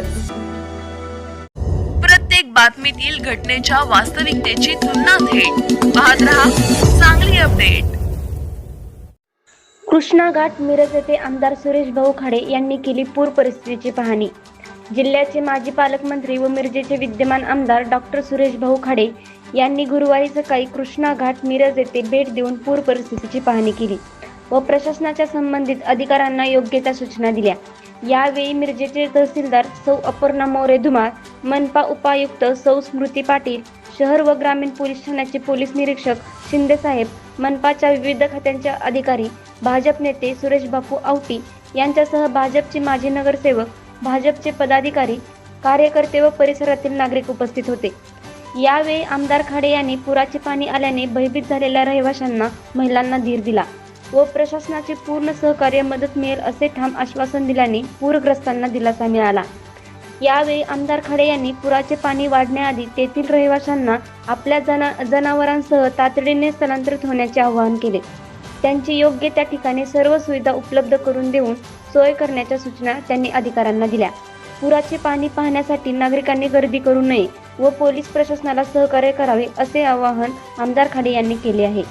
आणि प्रत्येक बातमीतील घटनेच्या वास्तविकतेची तुलना थेट. पाहत रहा चांगली अपडेट. कृष्णाघाट मिरज येथे आमदार सुरेश भाऊ खाडे यांनी केली पूर परिस्थितीची पाहणी. जिल्ह्याचे माजी पालकमंत्री व मिरजेचे विद्यमान आमदार डॉक्टर सुरेश भाऊ खाडे यांनी गुरुवारी सकाळी कृष्णाघाट मिरज येथे भेट देऊन पूर परिस्थितीची पाहणी केली व प्रशासनाच्या संबंधित अधिकाऱ्यांना योग्य त्या सूचना दिल्या. यावेळी मिरजेचे तहसीलदार सौ अपर्णा मोरे धुमाळ मनपा उपायुक्त सौ स्मृती पाटील शहर व ग्रामीण पोलीस ठाण्याचे पोलीस निरीक्षक शिंदेसाहेब मनपाच्या विविध खात्यांच्या अधिकारी भाजप नेते सुरेश बापू आवटी यांच्यासह भाजपचे माजी नगरसेवक भाजपचे पदाधिकारी कार्यकर्ते व परिसरातील नागरिक उपस्थित होते. यावेळी आमदार खाडे यांनी पुराचे पाणी आल्याने भयभीत झालेल्या रहिवाशांना महिलांना धीर दिला. व प्रशासनाचे पूर्ण सहकार्य मदत मिळेल असे ठाम आश्वासन दिल्याने पूरग्रस्तांना दिलासा मिळाला. यावेळी आमदार खाडे यांनी पुराचे पाणी वाढण्याआधी तेथील रहिवाशांना आपल्या जना जनावरांसह तातडीने स्थलांतरित होण्याचे आवाहन केले. त्यांची योग्य त्या ठिकाणी सर्व सुविधा उपलब्ध करून देऊन सोय करण्याच्या सूचना त्यांनी अधिकाऱ्यांना दिल्या. पुराचे पाणी पाहण्यासाठी नागरिकांनी गर्दी करू नये व पोलीस प्रशासनाला सहकार्य करावे असे आवाहन आमदार खाडे यांनी केले आहे.